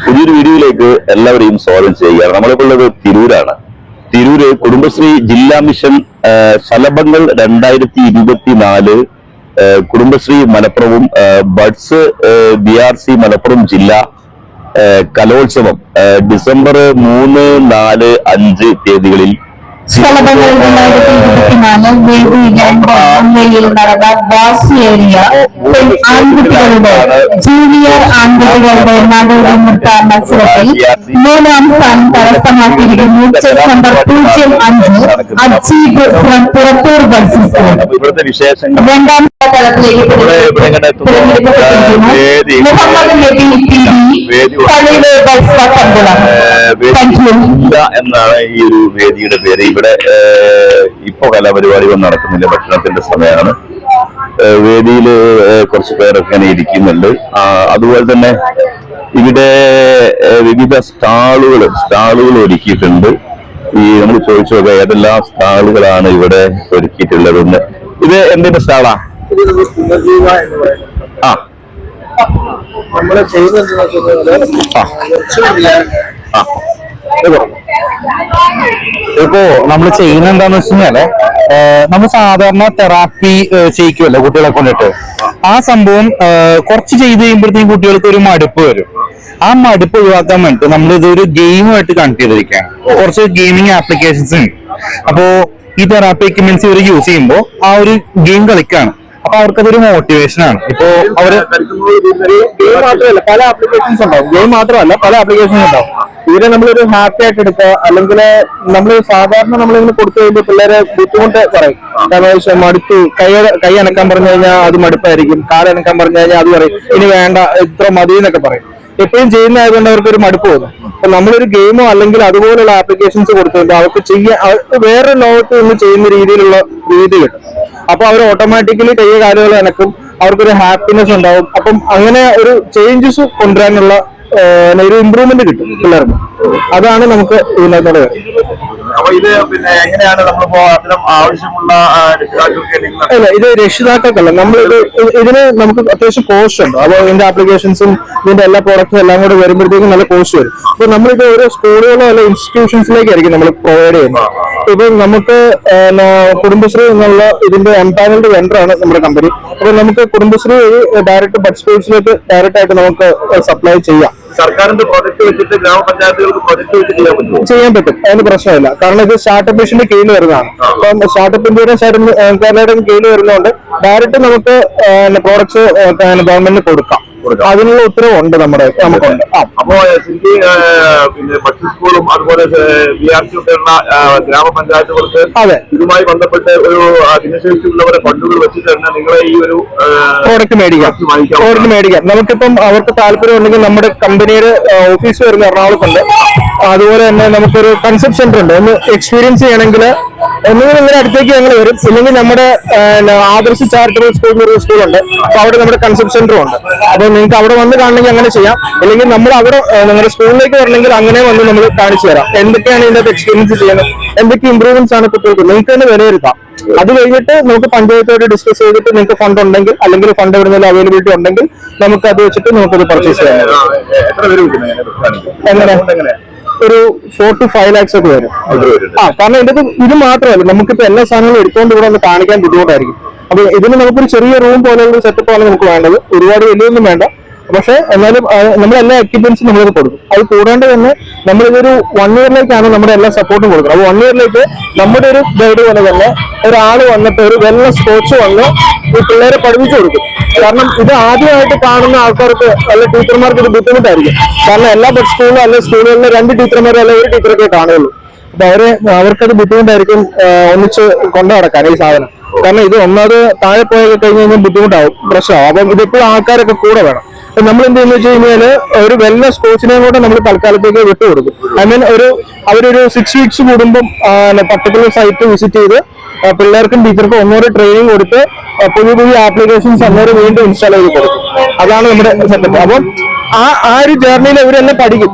പുതിയൊരു വീഡിയോയിലേക്ക് എല്ലാവരെയും സ്വാഗതം ചെയ്യുകയാണ് നമ്മളിപ്പോൾ ഉള്ളത് തിരൂരാണ്. തിരൂര് കുടുംബശ്രീ ജില്ലാ മിഷൻ ശലഭങ്ങൾ രണ്ടായിരത്തി ഇരുപത്തി നാല് Kudumbashree മലപ്പുറവും buds B R C Malappuram ജില്ല കലോത്സവം ഡിസംബർ മൂന്ന് നാല് അഞ്ച് തീയതികളിൽ സ്ഥലങ്ങൾ രണ്ടായിരത്തി ഇരുപത്തിനാല് വേദി രണ്ട് മുംബൈയിൽ നടന്ന ബാസ് ഏരിയ ആൺകുട്ടികളുടെ ജൂനിയർ ആൺകുട്ടികളുടെ നാടോടി നൃത്ത മത്സരത്തിൽ മൂന്നാം സ്ഥാനം കരസ്ഥമാക്കിയിരിക്കുന്നു ചെസ് നമ്പർ പൂജ്യം അഞ്ച് അജീബ് പുറത്തൂർ ബസ് രണ്ടാം എന്നാണ് ഈ ഒരു വേദിയുടെ പേര് ഇവിടെ ഇപ്പൊ കലാപരിപാടികൾ നടക്കുന്നില്ല ഭക്ഷണത്തിന്റെ സമയമാണ്. വേദിയിൽ കുറച്ച് പേരൊക്കെ ഇരിക്കുന്നുണ്ട്. അതുപോലെ തന്നെ ഇവിടെ വിവിധ സ്റ്റാളുകൾ സ്റ്റാളുകൾ ഒരുക്കിയിട്ടുണ്ട് ഈ നമ്മൾ ചോദിച്ചു ഏതെല്ലാം സ്റ്റാളുകളാണ് ഇവിടെ ഒരുക്കിയിട്ടുള്ളതെന്ന്. ഇത് എന്തിന്റെ പുനർജീവ എന്ന് പറയുന്നത് ആ. ചെയ്യുന്നത്. ആ ഇപ്പോ നമ്മൾ ചെയ്യുന്ന എന്താന്ന് വെച്ച് കഴിഞ്ഞാൽ നമ്മൾ സാധാരണ തെറാപ്പി ചെയ്യിക്കുമല്ലോ കുട്ടികളെ കൊണ്ടിട്ട്. ആ സംഭവം കുറച്ച് ചെയ്ത് കഴിയുമ്പോഴത്തേക്കും കുട്ടികൾക്ക് ഒരു മടുപ്പ് വരും. ആ മടുപ്പ് ഒഴിവാക്കാൻ വേണ്ടിട്ട് നമ്മൾ ഇതൊരു ഗെയിമായിട്ട് കണക്ട് ചെയ്തിരിക്കുകയാണ്. കുറച്ച് ഗെയിമിംഗ് ആപ്ലിക്കേഷൻസ് ഉണ്ട്. അപ്പോ ഈ തെറാപ്പി എക്യുപ്മെന്റ്സ് ഇവർ യൂസ് ചെയ്യുമ്പോൾ ആ ഒരു ഗെയിം കളിക്കാണ്. അപ്പൊ അവർക്കതൊരു മോട്ടിവേഷൻ ആണ്. ഇപ്പോ അവർ ഗെയിം മാത്രമല്ല പല ആപ്ലിക്കേഷൻസ് ഉണ്ടാവും. ഗെയിം മാത്രമല്ല പല ആപ്ലിക്കേഷൻസ് ഉണ്ടാവും. ഇവരെ നമ്മളൊരു ഹാപ്പി ആയിട്ട് എടുക്കുക അല്ലെങ്കിൽ നമ്മൾ സാധാരണ നമ്മളിങ്ങനെ കൊടുത്തു കഴിയുമ്പോൾ പിള്ളേരെ ബുദ്ധിമുട്ട് പറയും. കാരണം മടുത്തു. കൈ കൈ അനക്കാൻ പറഞ്ഞു കഴിഞ്ഞാൽ അത് മടുപ്പായിരിക്കും. കാലനക്കാൻ പറഞ്ഞു കഴിഞ്ഞാൽ അത് പറയും. ഇനി വേണ്ട ഇത്ര മതി എന്നൊക്കെ പറയും. എപ്പോഴും ചെയ്യുന്ന ആയതുകൊണ്ട് അവർക്ക് ഒരു മടുപ്പ് തോന്നും. അപ്പൊ നമ്മളൊരു ഗെയിമോ അല്ലെങ്കിൽ അതുപോലുള്ള ആപ്ലിക്കേഷൻസ് കൊടുത്തുകൊണ്ട് അവർക്ക് ചെയ്യാൻ വേറെ ലോകത്ത് നിന്ന് ചെയ്യുന്ന രീതിയിലുള്ള രീതി കിട്ടും. അപ്പൊ അവർ ഓട്ടോമാറ്റിക്കലി കൈ കാലുകൾ നടക്കും അവർക്കൊരു ഹാപ്പിനെസ് ഉണ്ടാവും. അപ്പം അങ്ങനെ ഒരു ചേഞ്ചസ് കൊണ്ടുവരാനുള്ള ഒരു ഇമ്പ്രൂവ്മെന്റ് കിട്ടും പിള്ളേർക്ക്. അതാണ് നമുക്ക് ഇതിനകത്തോടെ അപ്പൊ ഇത് പിന്നെ എങ്ങനെയാണ് നമ്മളിപ്പോ അത്തരം ആവശ്യമുള്ള രക്ഷിതാക്കൾക്ക് അല്ലെങ്കിൽ അല്ല ഇത് രക്ഷിതാക്കൾക്കല്ല. നമ്മൾ ഇത് ഇത് ഇതിന് നമുക്ക് അത്യാവശ്യം കോസ്റ്റ് ഉണ്ട്. അപ്പോൾ ഇതിന്റെ ആപ്ലിക്കേഷൻസും ഇതിന്റെ എല്ലാ പ്രോഡക്റ്റും എല്ലാം കൂടെ വരുമ്പോഴത്തേക്കും നല്ല കോസ്റ്റ് വരും. അപ്പൊ നമ്മളിത് ഓരോ സ്കൂളുകളോ അല്ല ഇൻസ്റ്റിറ്റ്യൂഷൻസിലേക്കായിരിക്കും നമ്മൾ പ്രൊവൈഡ് ചെയ്യുന്നത്. ഇപ്പൊ നമുക്ക് കുടുംബശ്രീ എന്നുള്ള ഇതിന്റെ എംപാനൽഡ് വെണ്ടറാണ് നമ്മുടെ കമ്പനി അപ്പൊ നമുക്ക് കുടുംബശ്രീ വഴി ഡയറക്റ്റ് ബഡ് സ്കൂൾസിലേക്ക് ഡയറക്റ്റ് ആയിട്ട് നമുക്ക് സപ്ലൈ ചെയ്യാം. സർക്കാരിന്റെ പ്രൊജക്ട് വെച്ചിട്ട് ഗ്രാമപഞ്ചായത്തുകൾക്ക് പ്രൊജക്ട് വെച്ച് ചെയ്യാൻ പറ്റുമോ? ചെയ്യാൻ പറ്റും. അതിന് പ്രശ്നമില്ല. കാരണം ഇത് സ്റ്റാർട്ടപ്പ് മിഷന്റെ കീഴിൽ വരുന്നതാണ്. അപ്പം സ്റ്റാർട്ടപ്പ് ഇന്ത്യയുടെ കേരളയുടെ കീഴിൽ വരുന്നതുകൊണ്ട് ഡയറക്റ്റ് നമുക്ക് പ്രോഡക്ട്സ് ഗവൺമെന്റിന് കൊടുക്കാം. അതിനുള്ള ഉത്തരവുണ്ട് നമ്മുടെ നമുക്കുണ്ട്. അപ്പോ പിന്നെ ഭക്ഷ്യ സ്കൂളും അതുപോലെ ഗ്രാമപഞ്ചായത്തുകൾക്ക് ഇതുമായി ബന്ധപ്പെട്ട് ഒരു ഭിന്നശേഷിയുള്ളവരെ ഫണ്ടുകൾ വെച്ചിട്ട് തന്നെ നിങ്ങളെ ഈ ഒരു പ്രോഡക്റ്റ് മേടിക്കാം. പ്രോഡക്റ്റ് മേടിക്കാം. നമുക്കിപ്പം അവർക്ക് താല്പര്യം ഉണ്ടെങ്കിൽ നമ്മുടെ കമ്പനിയുടെ ഓഫീസ് വരുന്ന എറണാകുളത്തുണ്ട്. അതുപോലെ തന്നെ നമുക്കൊരു കൺസെപ്റ്റ് സെന്റർ ഉണ്ട്. ഒന്ന് എക്സ്പീരിയൻസ് ചെയ്യണമെങ്കിൽ ഒന്നുകിൽ നിങ്ങളുടെ അടുത്തേക്ക് ഞങ്ങൾ വരും. ഇല്ലെങ്കിൽ നമ്മുടെ ആദർശ് ചാരിറ്റബിൾ സ്കൂൾ എന്നൊരു സ്കൂളുണ്ട് അപ്പൊ അവിടെ നമ്മുടെ കൺസെപ്റ്റ് സെന്ററും ഉണ്ട്. അപ്പൊ നിങ്ങൾക്ക് അവിടെ വന്ന് കാണണമെങ്കിൽ അങ്ങനെ ചെയ്യാം. അല്ലെങ്കിൽ നമ്മൾ അവിടെ നിങ്ങളുടെ സ്കൂളിലേക്ക് വരണമെങ്കിൽ അങ്ങനെ വന്ന് നമ്മൾ കാണിച്ചു തരാം. എന്തൊക്കെയാണ് ഇതിന്റെ എക്സ്പീരിയൻസ് ചെയ്യുന്നത്? എന്തൊക്കെ ഇമ്പ്രൂവ്മെന്റ്സ് ആണ് കുട്ടികൾക്ക്? നിങ്ങൾക്ക് തന്നെ വിലയിരുത്താം. അത് കഴിഞ്ഞിട്ട് നമുക്ക് പഞ്ചായത്തോട് ഡിസ്കസ് ചെയ്തിട്ട് നിങ്ങൾക്ക് ഫണ്ട് ഉണ്ടെങ്കിൽ അല്ലെങ്കിൽ ഫണ്ട് എവിടെയെങ്കിലും അവൈലബിലിറ്റി ഉണ്ടെങ്കിൽ നമുക്ക് അത് വെച്ചിട്ട് നമുക്കത് പർച്ചേസ് ചെയ്യാം. എങ്ങനെ? ഒരു ഫോർ ടു ഫൈവ് ലാക്സ് ഒക്കെ വരും. ആ കാരണം ഇതിപ്പോ ഇത് മാത്രമല്ല നമുക്കിപ്പോ എല്ലാ സാധനങ്ങളും എടുത്തുകൊണ്ട് ഇവിടെ ഒന്ന് കാണിക്കാൻ ബുദ്ധിമുട്ടായിരിക്കും. അപ്പൊ ഇതിന് നമുക്കൊരു ചെറിയ റൂം പോലെയുള്ള സെറ്റപ്പ് ആണ് നമുക്ക് വേണ്ടത്. ഒരുപാട് വലിയൊന്നും വേണ്ട. പക്ഷെ എന്നാലും നമ്മൾ എല്ലാ എക്യുപ്മെന്റ്സും നമ്മളിത് കൊടുക്കും. അത് കൂടാണ്ട് തന്നെ നമ്മളിതൊരു വൺ ഇയറിലേക്കാണ് നമ്മുടെ എല്ലാ സപ്പോർട്ടും കൊടുക്കുന്നത്. അപ്പോൾ വൺ ഇയറിലേക്ക് നമ്മുടെ ഒരു ഗൈഡ് പോലെ തന്നെ ഒരാൾ വന്നിട്ട് ഒരു വെൽനസ് കോച്ച് വന്ന് ഈ പിള്ളേരെ പഠിപ്പിച്ചു കൊടുക്കും. കാരണം ഇത് ആദ്യമായിട്ട് കാണുന്ന ആൾക്കാർക്ക് അല്ല ടീച്ചർമാർക്ക് ഇത് ബുദ്ധിമുട്ടായിരിക്കും. കാരണം എല്ലാ സ്കൂളിലും അല്ലെ സ്കൂളുകളിലും രണ്ട് ടീച്ചർമാരും അല്ലെ ഒരു ടീച്ചറൊക്കെ കാണുള്ളൂ അപ്പൊ അവർ അവർക്കത് ബുദ്ധിമുട്ടായിരിക്കും ഒന്നിച്ച് കൊണ്ടു നടക്കാൻ ഈ സാധനം. കാരണം ഇത് ഒന്നാമത് താഴെ പോയി കഴിഞ്ഞ് കഴിഞ്ഞാൽ ബുദ്ധിമുട്ടാവും പ്രശ്നമാവും. അപ്പം ഇതിപ്പോൾ ആൾക്കാരൊക്കെ കൂടെ വേണം. അപ്പൊ നമ്മൾ എന്ത് ചെയ്യുന്ന വെച്ച് കഴിഞ്ഞാൽ ഒരു വെൽനസ് കോച്ചിനെ കൂടെ നമ്മൾ തൽക്കാലത്തേക്ക് വിട്ടുകൊടുക്കും ഐ മീൻ ഒരു അവരൊരു സിക്സ് വീക്സ് കൂടുമ്പം പർട്ടിക്കുലർ സൈറ്റ് വിസിറ്റ് ചെയ്ത് പിള്ളേർക്കും ടീച്ചർക്കും ഒന്നുകൂടെ ട്രെയിനിങ് കൊടുത്ത് പുതിയ പുതിയ ആപ്ലിക്കേഷൻസ് അന്നേരം വീണ്ടും ഇൻസ്റ്റാൾ ചെയ്ത് കൊടുക്കും. അതാണ് നമ്മുടെ സെറ്റപ്പ് അപ്പം ആ ആ ഒരു ജേർണിയിൽ ഇവരെന്നെ പഠിക്കും.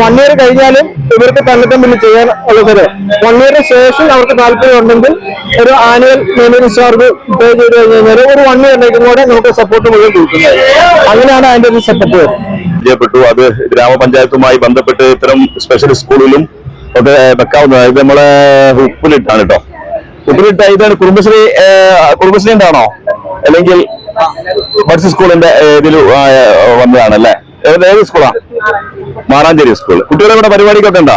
വൺ ഇയർ കഴിഞ്ഞാലും ഇവർക്ക് തന്നിട്ടും പിന്നെ ചെയ്യാൻ ഉള്ളത്. വൺ ഇയറിന് ശേഷം അവർക്ക് താല്പര്യം ഉണ്ടെങ്കിൽ ഒരു ആനുവൽ മെയിന്റെനൻസ് ചാർജ് പേ ചെയ്ത് കഴിഞ്ഞ് കഴിഞ്ഞാൽ ഒരു വൺ ഇയറിലേക്കും കൂടെ നമുക്ക് സപ്പോർട്ട് മുഴുവൻ കൊടുക്കുന്നത് അങ്ങനെയാണ് അതിന്റെ ഒരു സെറ്റപ്പ് വരുന്നത് പരിചയപ്പെട്ടു. അത് ഗ്രാമപഞ്ചായത്തുമായി ബന്ധപ്പെട്ട് ഇത്തരം സ്പെഷ്യൽ സ്കൂളിലും ഒക്കെ വെക്കാവുന്നതാണ് ഇത് നമ്മളെ ഉപ്പിലിട്ടാണ് കേട്ടോ ഉപ്പിലിട്ട ഇതാണ് കുടുംബശ്രീ കുടുംബശ്രീ ഉണ്ടാണോ അല്ലെങ്കിൽ ബഡ്സ് സ്കൂളിന്റെ ഇതിൽ വന്നതാണ് അല്ലേ ഏത് സ്കൂളാ? മാറാഞ്ചേരി സ്കൂൾ. കുട്ടികളെ ഇവിടെ പരിപാടിക്കൊക്കെ ഉണ്ടോ?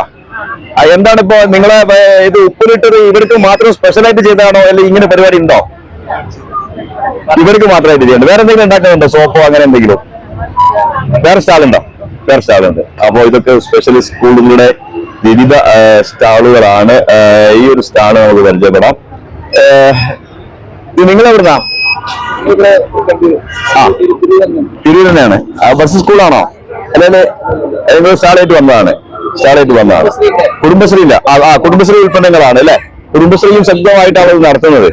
എന്താണ് ഇപ്പോ നിങ്ങളെ ഇത് ഉപ്പിലിട്ടത് ഇവർക്ക് മാത്രം സ്പെഷ്യലായിട്ട് ചെയ്തതാണോ? അല്ലെങ്കിൽ ഇങ്ങനെ പരിപാടി ഉണ്ടോ? ഇവർക്ക് മാത്രമായിട്ട് ചെയ്യണ്ട. വേറെ എന്തെങ്കിലും ഉണ്ടാക്കുന്നുണ്ടോ? സോപ്പോ അങ്ങനെ എന്തെങ്കിലും? വേറെ സ്റ്റാളുണ്ടോ? വേറെ സ്റ്റാളുണ്ട്. അപ്പോ ഇതൊക്കെ സ്പെഷ്യൽ സ്കൂളുകളുടെ വിവിധ സ്റ്റാളുകളാണ്. ഈ ഒരു സ്റ്റാൾ നമുക്ക് പരിചയപ്പെടാം. നിങ്ങൾ എവിടുന്നാ ആ. തിരൂർ തന്നെയാണ് ബസ് സ്കൂളാണോ? അല്ലെങ്കിൽ നിങ്ങൾ സ്റ്റാളായിട്ട് വന്നതാണ്. സ്റ്റാളായിട്ട് വന്നതാണ്. കുടുംബശ്രീയില്ല. ആ ആ, കുടുംബശ്രീ ഉൽപ്പന്നങ്ങളാണ് അല്ലെ? കുടുംബശ്രീയും ശബ്ദമായിട്ടാണ് ഇത് നടത്തുന്നത്.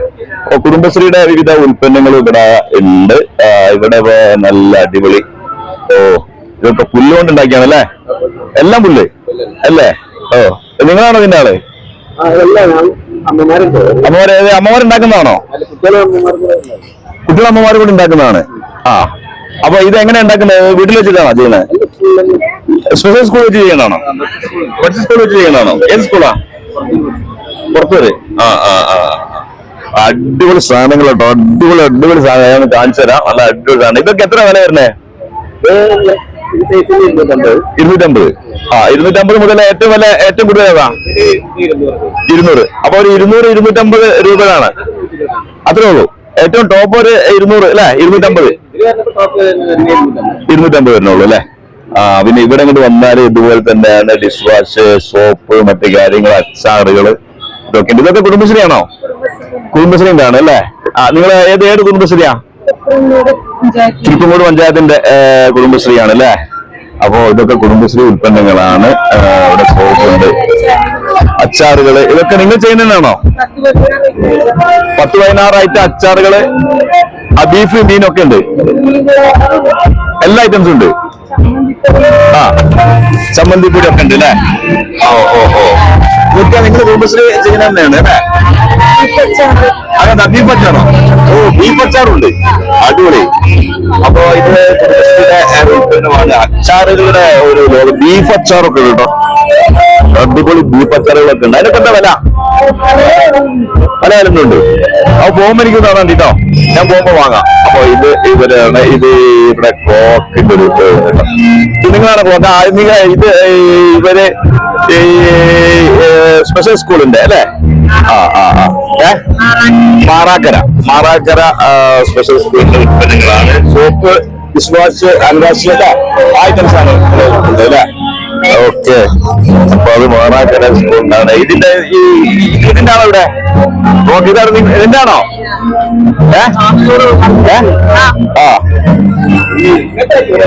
കുടുംബശ്രീയുടെ വിവിധ ഉൽപ്പന്നങ്ങൾ ഇവിടെ ഉണ്ട്. ഇവിടെ നല്ല അടിപൊളി. ഓ ഇതൊക്കെ പുല്ല് കൊണ്ട് ഉണ്ടാക്കിയാണ് അല്ലേ? എല്ലാം പുല്ല്? അല്ലേ? ഓ നിങ്ങളാണോ ഇതിന്റെ ആൾ? അമ്മമാരെ അമ്മമാരുണ്ടാക്കുന്നതാണോ? കുട്ടികൾ അമ്മമാർ കൂടി ഉണ്ടാക്കുന്നതാണ്. ആ. അപ്പൊ ഇത് എങ്ങനെ ഉണ്ടാക്കുന്നത്? വീട്ടിൽ വെച്ചിട്ടാണോ ചെയ്യുന്നത്? സ്പെഷ്യൽ സ്കൂൾ വെച്ച് ചെയ്യുന്നതാണോ സ്പെഷ്യൽ സ്കൂൾ വെച്ച് ചെയ്യുന്നതാണോ ഏത് സ്കൂളാ പുറത്തൂര് ആ ആ ആ അടിപൊളി സാധനങ്ങൾ കേട്ടോ. അടിപൊളി അടിപൊളി സാധനം. കാണിച്ചു തരാം. നല്ല അടിപൊളി സാധനം. ഇതൊക്കെ എത്ര വില വരുന്നേ? ഇരുന്നൂറ്റമ്പത്. ആ ഇരുന്നൂറ്റമ്പത് മുതൽ ഏറ്റവും വില ഏറ്റവും കൂടുതൽ ഏതാ? ഇരുന്നൂറ്. അപ്പൊ ഒരു ഇരുന്നൂറ് ഇരുന്നൂറ്റമ്പത് രൂപയാണ്. അത്രേ ഉള്ളൂ. ഏറ്റവും ടോപ്പ് ഒരു ഇരുന്നൂറ് അല്ലെ? ഇരുന്നൂറ്റമ്പത്. ഇരുന്നൂറ്റമ്പത് വരുന്നുള്ളൂ അല്ലെ? ആ പിന്നെ ഇവിടെ ഇങ്ങോട്ട് വന്നാൽ ഇതുപോലെ തന്നെയാണ് ഡിഷ് വാഷ് സോപ്പ് മറ്റു കാര്യങ്ങൾ അച്ചാറുകൾ ഇതൊക്കെ ഉണ്ട്. ഇതൊക്കെ കുടുംബശ്രീയാണോ? കുടുംബശ്രീന്റെ ആണ് അല്ലേ? ആ നിങ്ങൾ ഏത് ഏത് കുടുംബശ്രീയാ? ചുരുക്കമൂട് പഞ്ചായത്തിന്റെ കുടുംബശ്രീയാണ് അല്ലേ? അപ്പോ ഇതൊക്കെ കുടുംബശ്രീ ഉൽപ്പന്നങ്ങളാണ് ഇവിടെ സോപ്പുണ്ട് അച്ചാറുകൾ ഇതൊക്കെ നിങ്ങൾ ചെയ്യുന്നതാണോ പത്ത് പതിനാറായിട്ട് അച്ചാറുകൾ ബീഫ് മീനൊക്കെ ഉണ്ട്. എല്ലാ ഐറ്റംസും ഉണ്ട്. ആ ചമ്മന്തിപ്പൊടി ഒക്കെ ഉണ്ട് അല്ലേ? ഓ ഓ ഓ. നിങ്ങൾ കുടുംബശ്രീ ചെയ്യുന്ന തന്നെയാണ് അല്ലേ? അതെന്താ ബീഫ് അച്ചാറോ ഓ ബീഫ് അച്ചാറുണ്ട് അടിപൊളി. അപ്പൊ ഇത് ഉൽപ്പന്നമാണ് അച്ചാറുകളുടെ ഒരു ലോകം. ബീഫ് അച്ചാറൊക്കെ കേട്ടോ. അടിപൊളി ബീഫ് അച്ചാറുകളൊക്കെ ഉണ്ട്. അതിനൊക്കെ എന്താ വില? പല ഉണ്ട് അപ്പൊ പോകുമ്പോ എനിക്ക് കാണാൻ കേട്ടോ. ഞാൻ പോകുമ്പോ വാങ്ങാം. അപ്പൊ ഇത് ഇവരാണ്. ഇത് ഇവിടെ കോക്കിന്റെ ഒരു നിങ്ങളാണ് കോക്ക? ആ, നിങ്ങൾ ഇത് ഇവർ ഈ സ്പെഷ്യൽ സ്കൂളിന്റെ അല്ലേ? ആ ആ ഏ? മാറാക്കര. മാറാക്കര സ്പെഷ്യൽ സ്കൂളിന്റെ ഉൽപ്പന്നങ്ങളാണ്. സോപ്പ് ഡിഷ് വാഷ് ഐറ്റംസ് ആണ് അല്ലേ? ഓക്കെ. അപ്പൊ അത് മാറാക്കര സ്കൂളിലാണ് ഇതിന്റെ ഈ ഇതിന്റെ ആണോ ഇവിടെ ഇതാണ് ഇതിന്റെ ആണോ ആ.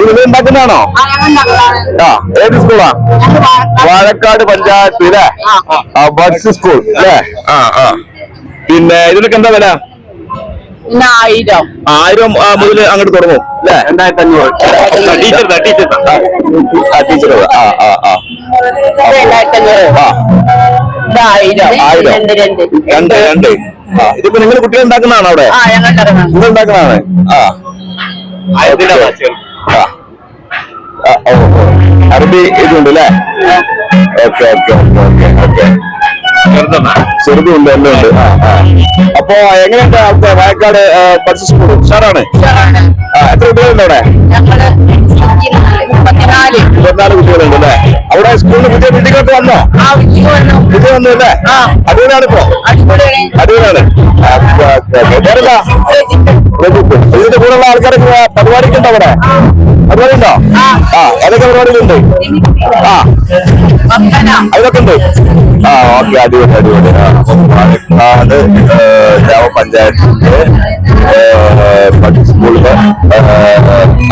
ഇത് ഉണ്ടാക്കുന്നതാണോ ആ ഏത് സ്കൂളാ? വാഴക്കാട് പഞ്ചായത്ത് അല്ലേ ആ. ബഡ്സ് സ്കൂൾ അല്ലേ ആ ആ. പിന്നെ ഇതിനൊക്കെ എന്താ വില? ആയിരം. ആയിരം മുതൽ അങ്ങോട്ട് തുടങ്ങും അല്ലേ രണ്ടായിരത്തി അഞ്ഞൂറ് ടീച്ചർ ടീച്ചർ. ആ ടീച്ചർ ആ ആ ആ. ആയിരം. ആയിരം. രണ്ട് രണ്ട്. രണ്ട് രണ്ട്. ആ ഇതിപ്പോ നിങ്ങൾ കുട്ടികൾ ഉണ്ടാക്കുന്നതാണോ അവിടെ? ആ ഞങ്ങൾ ഇറങ്ങാം നിങ്ങൾ ഉണ്ടാക്കുന്നതാണ്? ആ. ആ. ആ, ഓ, ഓ. അറബി ഇതുണ്ട് അല്ലേ okay okay okay okay. Okay ചെറുതുണ്ട് എല്ലാം ഉണ്ട്. ആ ആ. അപ്പൊ എങ്ങനെയുണ്ട് അവിടുത്തെ വയക്കാട് പഠിച്ച സ്കൂൾ ഉഷാറാണ്? ആ എത്ര കുട്ടികളുണ്ട് അവിടെ? ഞങ്ങൾ ഇരുപത്തിനാല് കുട്ടികളുണ്ട് അല്ലേ? സ്കൂളിൽ പുതിയ ബിൽഡിംഗൊക്കെ വന്നോ? വിളിച്ചു വന്നു. അല്ലേ. അടിപൊളിയാണ്. ഇപ്പോ അടിപൊളിയാണ് ഇതിന്റെ കൂടെ ഉള്ള കൂടെയുള്ള ആൾക്കാരൊക്കെ പരിപാടിക്ക് ഉണ്ടോ അവിടെ? പരിപാടി ഉണ്ടോ ആ. ഏതൊക്കെ പരിപാടികളുണ്ട് ആ. അതൊക്കെ ഉണ്ട്. ആ ഓക്കെ അടിപൊളി അടിപൊളി. ഏഹ്, ഗ്രാമപഞ്ചായത്തിന്റെ സ്കൂളിൽ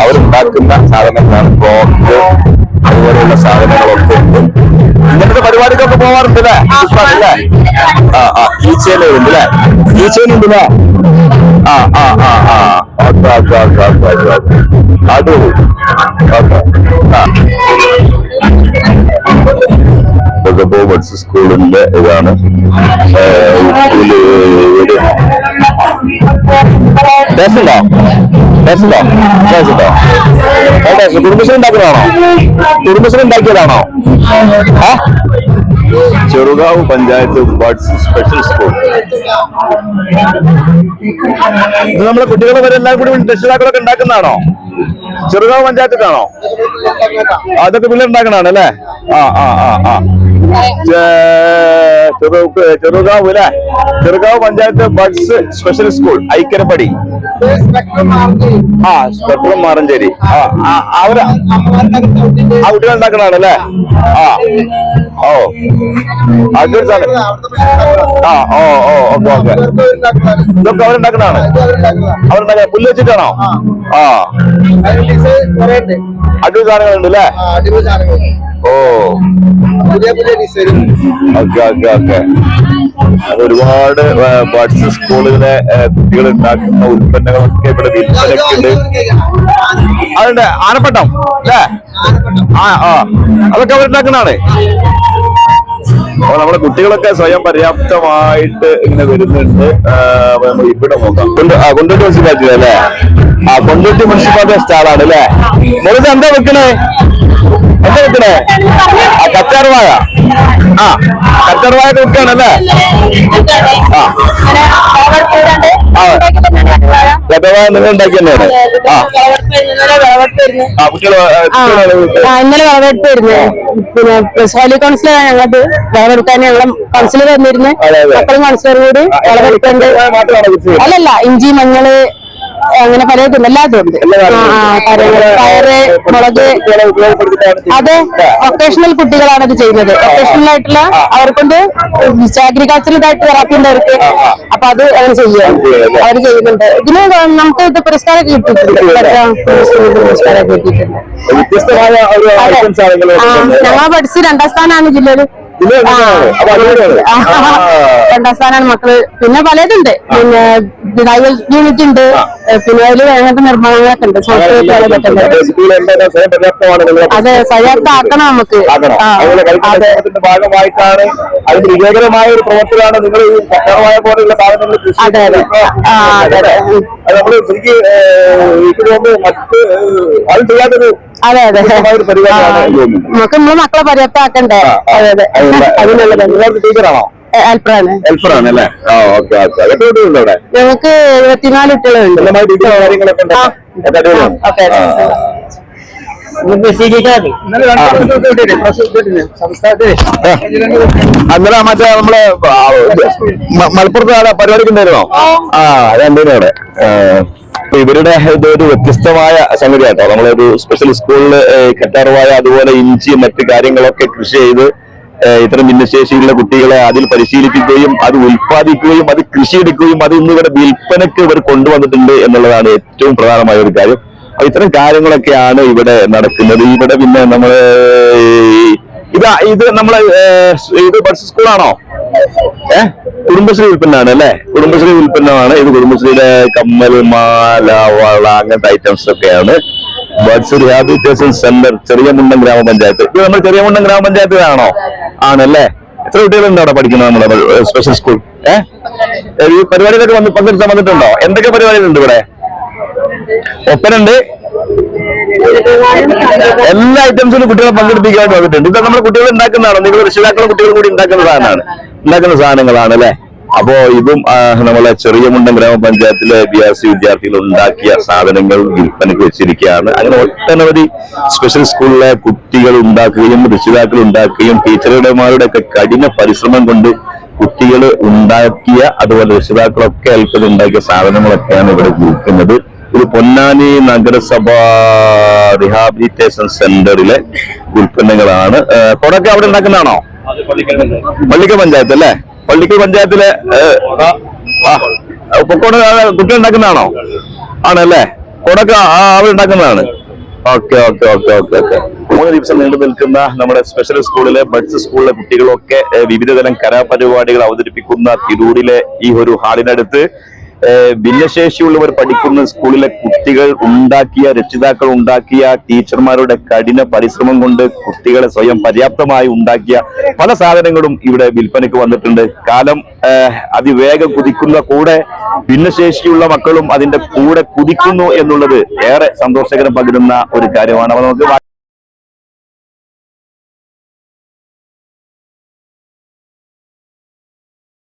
അവരുണ്ടാക്കുന്ന സാധനങ്ങളാണ് ക്ലോക്ക് അതുപോലെയുള്ള സാധനങ്ങളൊക്കെ ഉണ്ട്. ഇങ്ങനത്തെ പരിപാടിക്കൊക്കെ പോവാറുണ്ട് അല്ലേ? ആ ആ ഈച്ചയിലെ ഉണ്ട് അല്ലേ? ഈച്ചയിലുണ്ട് അല്ലേ ആ ആ ആ ആ. Okay okay okay okay okay. Okay. ബോബർട്സ് സ്കൂളിന്റെ ഇതാണ്. ടേസ്റ്റ് ഉണ്ടോ ആ, ടേസ്റ്റ്. കുടുംബശ്രീ ഉണ്ടാക്കുന്നതാണോ? Kudumbashree ഉണ്ടാക്കിയതാണോ? Cherukavu panchayat buds special school ഇത് നമ്മളെ കുട്ടികളെ വരെ എല്ലാം കൂടി രക്ഷിതാക്കളൊക്കെ ഉണ്ടാക്കുന്നതാണോ? ചെറുകാവ് പഞ്ചായത്തിലാണോ? അതൊക്കെ പിള്ളേർ ഉണ്ടാക്കണാണ് അല്ലേ ആ ആ ആ ആ. ചെറുകാവ് അല്ലെ Cherukavu panchayat buds special school Aikkarappadi. ആ സ്പെക്ട്രം മാറഞ്ചേരി. ആ അവർ ആ കുട്ടികൾ ഉണ്ടാക്കണാണ് അല്ലേ ആ. ഓ. അതൊരു സാധനം ആ ഓ ഓ ഓക്കെ ഓക്കെ. ഇതൊക്കെ അവരുണ്ടാക്കണാണ് അവരുണ്ടാക്ക പുല്ല് വെച്ചിട്ടാണോ? ആ. അടിപൊളി സാധനങ്ങളുണ്ട് അല്ലേ ഓ. പുതിയ പുതിയ ഒരുപാട് ബഡ്സ് സ്കൂളിലെ കുട്ടികൾ ഉണ്ടാക്കുന്ന ഉൽപ്പന്നങ്ങളൊക്കെ ഇവിടെ വിൽപ്പനക്കുണ്ട് അതുണ്ട് ആനപ്പട്ടം അല്ലേ? ആ അതൊക്കെ അവരുണ്ടാക്കുന്നതാണ് അപ്പൊ നമ്മുടെ കുട്ടികളൊക്കെ സ്വയം പര്യാപ്തമായിട്ട് ഇങ്ങനെ വരുന്നുണ്ട്. ഇവിടെ നോക്കാം. കൊണ്ടോട്ടി മുനിസിപ്പാലിറ്റി അല്ലേ ആ കൊണ്ടോട്ടി മുനിസിപ്പാലിറ്റി സ്റ്റാളാണ് അല്ലേ? എന്താ വെക്കണേ? എന്താ ആ കച്ചാർവാഴ ആ കച്ചാർവാഴ ആ. നിങ്ങൾ ഉണ്ടാക്കി തന്നെയാണ് ആ ആ ഇന്നലെ വിളവെടുപ്പായിരുന്നു പിന്നെ സോലി ഹോലി കൗൺസിലാണ് ഞങ്ങൾക്ക് വിളവെടുക്കാൻ ഞങ്ങളെ കൗൺസിലർ വന്നിരുന്നു. കൗൺസിലർ മക്കളും കൗൺസിലറും കൂടി വിളവെടുക്കുന്നുണ്ട് അല്ലല്ല ഇഞ്ചി മഞ്ഞൾ അങ്ങനെ പലതും എല്ലാതും ഉണ്ട്. പയറ് മുളക് അത് വൊക്കേഷണൽ കുട്ടികളാണ് ഇത് ചെയ്യുന്നത്. വൊക്കേഷണൽ ആയിട്ടുള്ള അവർക്കൊണ്ട് അഗ്രികൾച്ചറൽ ഇതായിട്ട് തെറാപ്പി ഉണ്ട് അവർക്ക് അപ്പൊ അത് അങ്ങനെ ചെയ്യാം അവർ ചെയ്യുന്നുണ്ട്. ഇതിന് നമുക്ക് ഇത് പുരസ്കാരം കിട്ടിയിട്ടുണ്ട്. പുരസ്കാരം ഞങ്ങളെ പഠിച്ച് രണ്ടാം സ്ഥാനമാണ് ജില്ലയിൽ. രണ്ടാം സ്ഥാനാണ് മക്കൾ. പിന്നെ പലതുണ്ട്. പിന്നെ ഡ്രൈവൽ യൂണിറ്റ് ഉണ്ട്. പിന്നെ അതിൽ വേണ്ട നിർമ്മാണങ്ങളൊക്കെ ഉണ്ട്. അതെ പര്യാപ്തമാക്കണം നമുക്ക്. ഭാഗമായിട്ടാണ് അതിന് വിജയകരമായ ഒരു പ്രവർത്തനമാണ് നിങ്ങൾ ഈ പോലെയുള്ള സാധനങ്ങൾ കൃഷി അതെ, അതെ. നമ്മൾ ശരിക്ക് മറ്റ് അത് ചെയ്യാത്തൊരു അതെ അതെ. നമുക്ക് നമ്മൾ മക്കളെ പര്യാപ്തമാക്കണ്ടേ? അതെ അതെ. അതിനുള്ള ടീച്ചറാണോ? ഹെൽപ്പറാണ് ഹെൽപ്പറാണ് അല്ലേ ആ ഓക്കെ ഓക്കെ. എത്ര കുട്ടികളുണ്ട് അവിടെ? ഞങ്ങൾക്ക് മറ്റേ നമ്മളെ മലപ്പുറത്ത് പരിപാടിക്കുണ്ടായിരുന്നോ പരിപാടിക്ക് ഉണ്ടായിരുന്നോ? ആ. രണ്ടിനും അവിടെ. ഇവരുടെ ഇതൊരു വ്യത്യസ്തമായ സംഗതി കേട്ടോ നമ്മളൊരു സ്പെഷ്യൽ സ്കൂളിൽ കറ്റാർവായ അതുപോലെ ഇഞ്ചി മറ്റു കാര്യങ്ങളൊക്കെ കൃഷി ചെയ്ത് ഇത്തരം ഭിന്നശേഷിയുള്ള കുട്ടികളെ അതിൽ പരിശീലിപ്പിക്കുകയും അത് ഉൽപ്പാദിക്കുകയും അത് കൃഷിയെടുക്കുകയും അത് ഇന്ന് ഇവിടെ വിൽപ്പനയ്ക്ക് ഇവർ കൊണ്ടുവന്നിട്ടുണ്ട് എന്നുള്ളതാണ് ഏറ്റവും പ്രധാനമായ ഒരു കാര്യം. ഇത്തരം കാര്യങ്ങളൊക്കെയാണ് ഇവിടെ നടക്കുന്നത്. ഇവിടെ പിന്നെ നമ്മൾ ഇത് ഇത് നമ്മളെ ഏ, ഇത് ബഡ്സ് സ്കൂളാണോ ഏ? കുടുംബശ്രീ ഉൽപ്പന്നമാണ് അല്ലെ? കുടുംബശ്രീ ഉൽപ്പന്നമാണ്. ഇത് കുടുംബശ്രീയുടെ കമ്മൽ മാല വള അങ്ങനത്തെ ഐറ്റംസ് ഒക്കെയാണ്. ബഡ്സ് റിഹാബിലിറ്റേഷൻ സെന്റർ ചെറിയ മുണ്ടം ഗ്രാമപഞ്ചായത്ത്. ഇത് നമ്മൾ ചെറിയ മുണ്ടം ഗ്രാമപഞ്ചായത്തിലാണോ ആണല്ലേ? എത്ര കുട്ടികളുണ്ട് അവിടെ പഠിക്കുന്നത് നമ്മുടെ സ്പെഷ്യൽ സ്കൂൾ ഏഹ് പരിപാടിയിലൊക്കെ വന്ന് പങ്കെടുത്ത് വന്നിട്ടുണ്ടോ? എന്തൊക്കെ പരിപാടികളുണ്ട് ഇവിടെ? ഒപ്പനുണ്ട്? എല്ലാ ഐറ്റംസിലും കുട്ടികളെ പങ്കെടുപ്പിക്കാൻ വന്നിട്ടുണ്ട്. ഇത് നമ്മുടെ കുട്ടികൾ ഉണ്ടാക്കുന്നതാണോ. നിങ്ങൾ രക്ഷിതാക്കളും കുട്ടികളും കൂടി ഉണ്ടാക്കുന്ന സാധനമാണ് ഉണ്ടാക്കുന്ന സാധനങ്ങളാണ് അല്ലെ അപ്പോ ഇതും നമ്മളെ ചെറിയ മുണ്ടൻ ഗ്രാമപഞ്ചായത്തിലെ ബി ആർ സി വിദ്യാർത്ഥികൾ ഉണ്ടാക്കിയ സാധനങ്ങൾ വിൽപ്പനയ്ക്ക് വെച്ചിരിക്കുകയാണ്. അങ്ങനെ ഒട്ടനവധി സ്പെഷ്യൽ സ്കൂളിലെ കുട്ടികൾ ഉണ്ടാക്കുകയും രക്ഷിതാക്കൾ ഉണ്ടാക്കുകയും ടീച്ചർമാരുടെ ഒക്കെ കഠിന പരിശ്രമം കൊണ്ട് കുട്ടികൾ ഉണ്ടാക്കിയ അതുപോലെ രക്ഷിതാക്കളൊക്കെ അല്പം ഉണ്ടാക്കിയ സാധനങ്ങളൊക്കെയാണ് ഇവിടെ വിൽക്കുന്നത്. ഇത് പൊന്നാനി നഗരസഭാ റിഹാബിലിറ്റേഷൻ സെന്ററിലെ ഉൽപ്പന്നങ്ങളാണ്. കൊടൊക്കെ അവിടെ ഉണ്ടാക്കുന്നതാണോ? പള്ളിക്കൽ പഞ്ചായത്ത് അല്ലേ? പള്ളിക്കൽ പഞ്ചായത്തിലെ പൊക്കോട് കുട്ടി ഉണ്ടാക്കുന്നതാണോ? ആണല്ലേ? കൊടക്ക അവരുണ്ടാക്കുന്നതാണ് okay okay okay okay okay. മൂന്ന് ദിവസം നീണ്ടു നിൽക്കുന്ന നമ്മുടെ സ്പെഷ്യൽ സ്കൂളിലെ ബഡ്സ് സ്കൂളിലെ കുട്ടികളൊക്കെ വിവിധതരം കലാപരിപാടികൾ അവതരിപ്പിക്കുന്ന തിരൂരിലെ ഈ ഒരു ഹാളിനടുത്ത് ഭിന്നശേഷിയുള്ളവർ പഠിക്കുന്ന സ്കൂളിലെ കുട്ടികൾ ഉണ്ടാക്കിയ രക്ഷിതാക്കൾ ഉണ്ടാക്കിയ ടീച്ചർമാരുടെ കഠിന പരിശ്രമം കൊണ്ട് കുട്ടികളെ സ്വയം പര്യാപ്തമായി ഉണ്ടാക്കിയ പല സാധനങ്ങളും ഇവിടെ വിൽപ്പനയ്ക്ക് വന്നിട്ടുണ്ട്. കാലം അതിവേഗം കുതിക്കുന്ന കൂടെ ഭിന്നശേഷിയുള്ള മക്കളും അതിന്റെ കൂടെ കുതിക്കുന്നു എന്നുള്ളത് ഏറെ സന്തോഷകരം പകരുന്ന ഒരു കാര്യമാണ്. അപ്പൊ നമുക്ക്